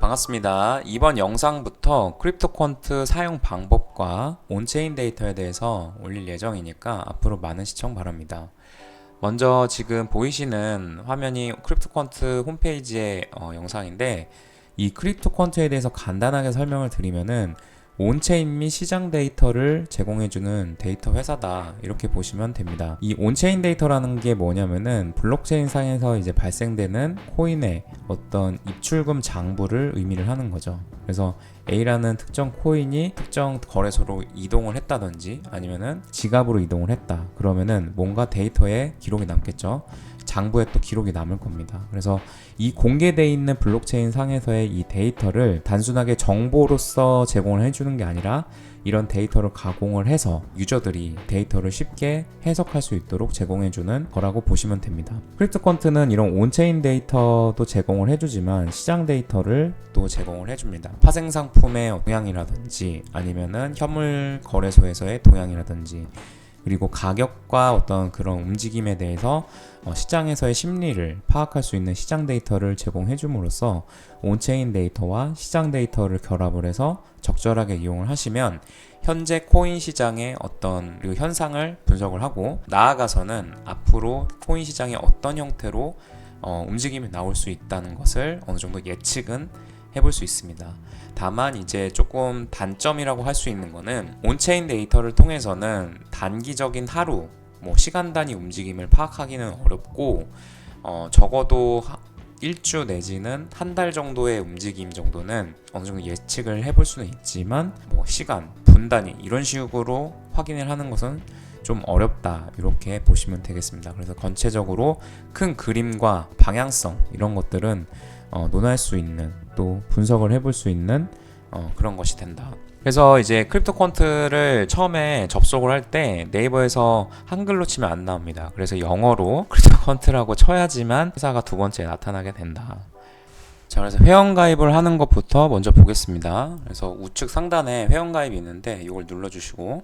반갑습니다. 이번 영상부터 크립토콘트 사용 방법과 온체인 데이터에 대해서 올릴 예정이니까 앞으로 많은 시청 바랍니다. 먼저 지금 보이시는 화면이 크립토콘트 홈페이지의 어, 영상인데 이 크립토콘트에 대해서 간단하게 설명을 드리면은 온체인 및 시장 데이터를 제공해주는 데이터 회사다 이렇게 보시면 됩니다. 이 온체인 데이터라는 게 뭐냐면은 블록체인 상에서 이제 발생되는 코인의 어떤 입출금 장부를 의미를 하는 거죠. 그래서 A라는 특정 코인이 특정 거래소로 이동을 했다든지 아니면은 지갑으로 이동을 했다. 그러면은 뭔가 데이터에 기록이 남겠죠. 장부에 또 기록이 남을 겁니다. 그래서 이 공개되어 있는 블록체인 상에서의 이 데이터를 단순하게 정보로서 제공을 해주는 게 아니라 이런 데이터를 가공을 해서 유저들이 데이터를 쉽게 해석할 수 있도록 제공해주는 거라고 보시면 됩니다. 크립토컨트는 이런 온체인 데이터도 제공을 해주지만 시장 데이터를 또 제공을 해줍니다. 파생 상품의 동향이라든지 아니면은 현물 거래소에서의 동향이라든지 그리고 가격과 어떤 그런 움직임에 대해서 어, 시장에서의 심리를 파악할 수 있는 시장 데이터를 제공해 줌으로써 온체인 데이터와 시장 데이터를 결합을 해서 적절하게 이용을 하시면 현재 코인 시장의 어떤 그 현상을 분석을 하고 나아가서는 앞으로 코인 시장이 어떤 형태로 어, 움직임이 나올 수 있다는 것을 어느 정도 예측은 해볼 수 있습니다. 다만 이제 조금 단점이라고 할 수 있는 거는 온체인 데이터를 통해서는 단기적인 하루 뭐 시간 단위 움직임을 파악하기는 어렵고 어, 적어도 하- 일주 내지는 한 달 정도의 움직임 정도는 어느 정도 예측을 해볼 수는 있지만 뭐 시간, 분 단위 이런 식으로 확인을 하는 것은 좀 어렵다 이렇게 보시면 되겠습니다. 그래서 전체적으로 큰 그림과 방향성 이런 것들은 어, 논할 수 있는 또 분석을 해볼 수 있는 어, 그런 것이 된다. 그래서 이제 크립토콘트를 처음에 접속을 할 때 네이버에서 한글로 치면 안 나옵니다. 그래서 영어로 크립토콘트라고 쳐야지만 회사가 두 번째 나타나게 된다. 자, 그래서 회원 가입을 하는 것부터 먼저 보겠습니다. 그래서 우측 상단에 회원 가입이 있는데 이걸 눌러주시고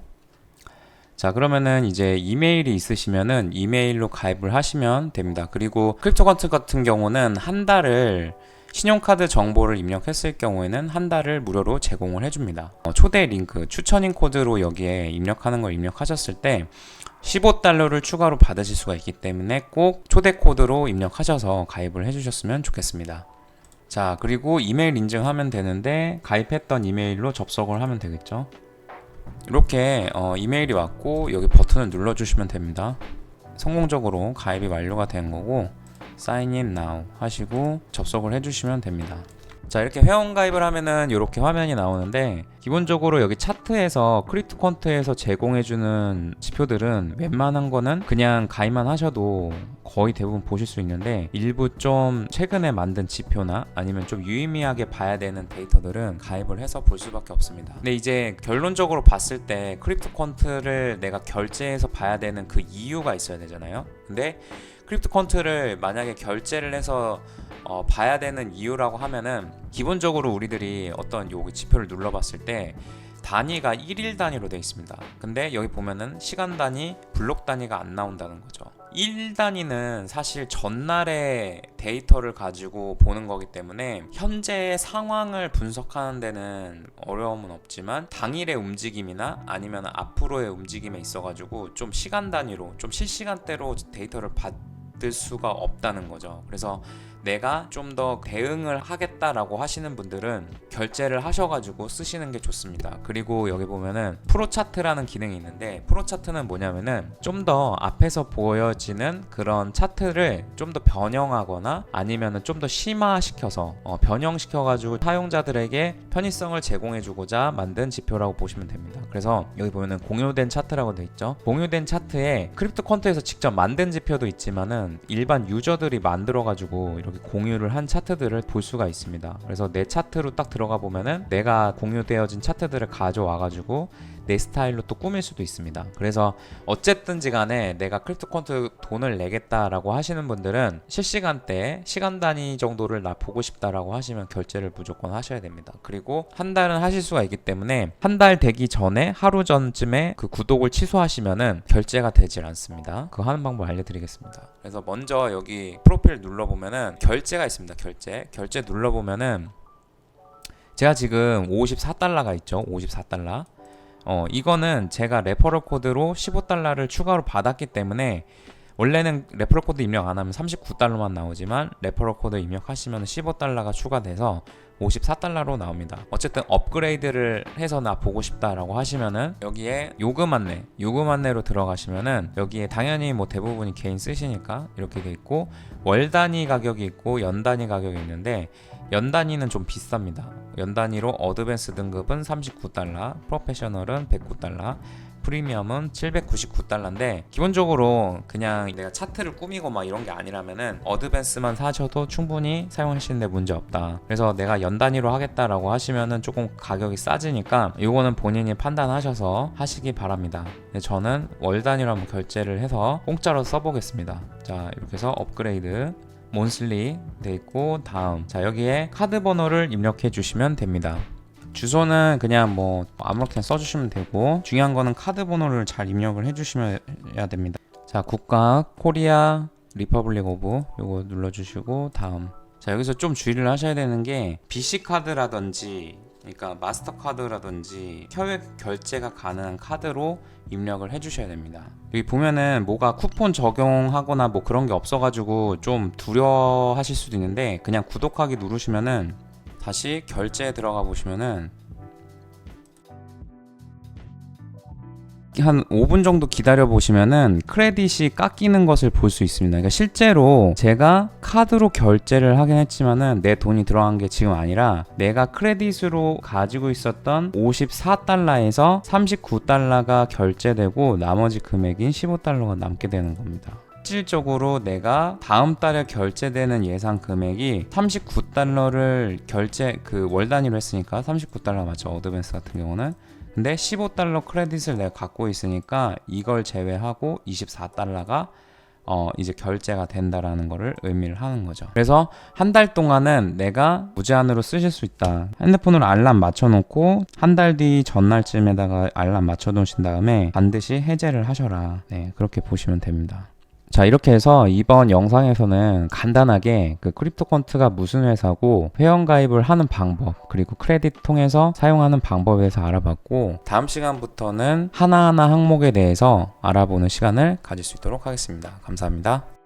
자 그러면은 이제 이메일이 있으시면은 이메일로 가입을 하시면 됩니다. 그리고 크립토컨트 같은 경우는 한 달을 신용카드 정보를 입력했을 경우에는 한 달을 무료로 제공을 해줍니다. 어, 초대 링크, 추천인 코드로 여기에 입력하는 걸 입력하셨을 때 15달러를 추가로 받으실 수가 있기 때문에 꼭 초대 코드로 입력하셔서 가입을 해주셨으면 좋겠습니다. 자, 그리고 이메일 인증하면 되는데 가입했던 이메일로 접속을 하면 되겠죠. 이렇게 어, 이메일이 왔고 여기 버튼을 눌러주시면 됩니다. 성공적으로 가입이 완료가 된 거고 Sign in now 하시고 접속을 해주시면 됩니다. 자 이렇게 회원 가입을 하면은 이렇게 화면이 나오는데 기본적으로 여기 차트에서 크립토컨트에서 제공해주는 지표들은 웬만한 거는 그냥 가입만 하셔도 거의 대부분 보실 수 있는데 일부 좀 최근에 만든 지표나 아니면 좀 유의미하게 봐야 되는 데이터들은 가입을 해서 볼 수밖에 없습니다. 근데 이제 결론적으로 봤을 때 크립토컨트를 내가 결제해서 봐야 되는 그 이유가 있어야 되잖아요. 근데 크립토컨트를 만약에 결제를 해서 어, 봐야 되는 이유라고 하면은 기본적으로 우리들이 어떤 요 지표를 눌러봤을 때 단위가 1일 단위로 되어 있습니다. 근데 여기 보면은 시간 단위, 블록 단위가 안 나온다는 거죠. 1 단위는 사실 전날의 데이터를 가지고 보는 거기 때문에 현재의 상황을 분석하는 데는 어려움은 없지만 당일의 움직임이나 아니면 앞으로의 움직임에 있어가지고 좀 시간 단위로 좀 실시간대로 데이터를 받을 수가 없다는 거죠. 그래서 내가 좀 더 대응을 하겠다라고 하시는 분들은 결제를 하셔가지고 쓰시는 게 좋습니다. 그리고 여기 보면은 프로 차트라는 기능이 있는데 프로 차트는 뭐냐면은 좀 더 앞에서 보여지는 그런 차트를 좀 더 변형하거나 아니면은 좀 더 심화시켜서 어, 변형시켜가지고 사용자들에게 편의성을 제공해주고자 만든 지표라고 보시면 됩니다. 그래서 여기 보면은 공유된 차트라고 돼 있죠. 공유된 차트에 크립토 컨트에서 직접 만든 지표도 있지만은 일반 유저들이 만들어가지고 이렇게 공유를 한 차트들을 볼 수가 있습니다. 그래서 내 차트로 딱 들어가 보면은 내가 공유되어진 차트들을 가져와 가지고 내 스타일로 또 꾸밀 수도 있습니다. 그래서 어쨌든지 간에 내가 크립토콘트 돈을 내겠다라고 하시는 분들은 실시간대 시간 단위 정도를 나 보고 싶다라고 하시면 결제를 무조건 하셔야 됩니다. 그리고 한 달은 하실 수가 있기 때문에 한 달 되기 전에 하루 전쯤에 그 구독을 취소하시면은 결제가 되질 않습니다. 그거 하는 방법 알려드리겠습니다. 그래서 먼저 여기 프로필 눌러보면은 결제가 있습니다. 결제. 결제 눌러보면은 제가 지금 54달러가 있죠. 54달러. 어, 이거는 제가 레퍼럴 코드로 15달러를 추가로 받았기 때문에 원래는 레퍼럴 코드 입력 안 하면 39달러만 나오지만 레퍼럴 코드 입력하시면 15달러가 추가돼서 54달러로 나옵니다. 어쨌든 업그레이드를 해서 나 보고 싶다라고 하시면은 여기에 요금 안내, 요금 안내로 들어가시면은 여기에 당연히 뭐 대부분이 개인 쓰시니까 이렇게 돼 있고 월 단위 가격이 있고 연 단위 가격이 있는데 연 단위는 좀 비쌉니다. 연 단위로 어드밴스 등급은 39달러, 프로페셔널은 109달러, 프리미엄은 799달러인데 기본적으로 그냥 내가 차트를 꾸미고 막 이런 게 아니라면은 어드밴스만 사셔도 충분히 사용하시는데 문제 없다. 그래서 내가 연 단위로 하겠다라고 하시면은 조금 가격이 싸지니까 이거는 본인이 판단하셔서 하시기 바랍니다. 근데 저는 월 단위로 한번 결제를 해서 공짜로 써보겠습니다. 자 이렇게 해서 업그레이드 몬슬리 돼 있고 다음 자 여기에 카드 번호를 입력해 주시면 됩니다. 주소는 그냥 뭐 아무렇게나 써주시면 되고 중요한 거는 카드 번호를 잘 입력을 해주시면 됩니다. 자 국가 코리아 리퍼블릭 오브 요거 눌러주시고 다음 자 여기서 좀 주의를 하셔야 되는 게 BC 카드라든지 그러니까 마스터 카드라든지 혈액 결제가 가능한 카드로 입력을 해주셔야 됩니다. 여기 보면은 뭐가 쿠폰 적용하거나 뭐 그런 게 없어가지고 좀 두려워하실 수도 있는데 그냥 구독하기 누르시면은 다시 결제에 들어가 보시면은 한 5분 정도 기다려 보시면은 크레딧이 깎이는 것을 볼 수 있습니다. 그러니까 실제로 제가 카드로 결제를 하긴 했지만은 내 돈이 들어간 게 지금 아니라 내가 크레딧으로 가지고 있었던 54달러에서 39달러가 결제되고 나머지 금액인 15달러가 남게 되는 겁니다. 실질적으로 내가 다음 달에 결제되는 예상 금액이 39달러를 결제 그 월 단위로 했으니까 39달러 맞죠 어드밴스 같은 경우는 근데 15달러 크레딧을 내가 갖고 있으니까 이걸 제외하고 24달러가 어 이제 결제가 된다라는 거를 의미를 하는 거죠. 그래서 한 달 동안은 내가 무제한으로 쓰실 수 있다. 핸드폰으로 알람 맞춰놓고 한 달 뒤 전날쯤에다가 알람 맞춰놓으신 다음에 반드시 해제를 하셔라. 네 그렇게 보시면 됩니다. 자 이렇게 해서 이번 영상에서는 간단하게 그 크립토컨트가 무슨 회사고 회원 가입을 하는 방법 그리고 크레딧 통해서 사용하는 방법에 대해서 알아봤고 다음 시간부터는 하나하나 항목에 대해서 알아보는 시간을 가질 수 있도록 하겠습니다. 감사합니다.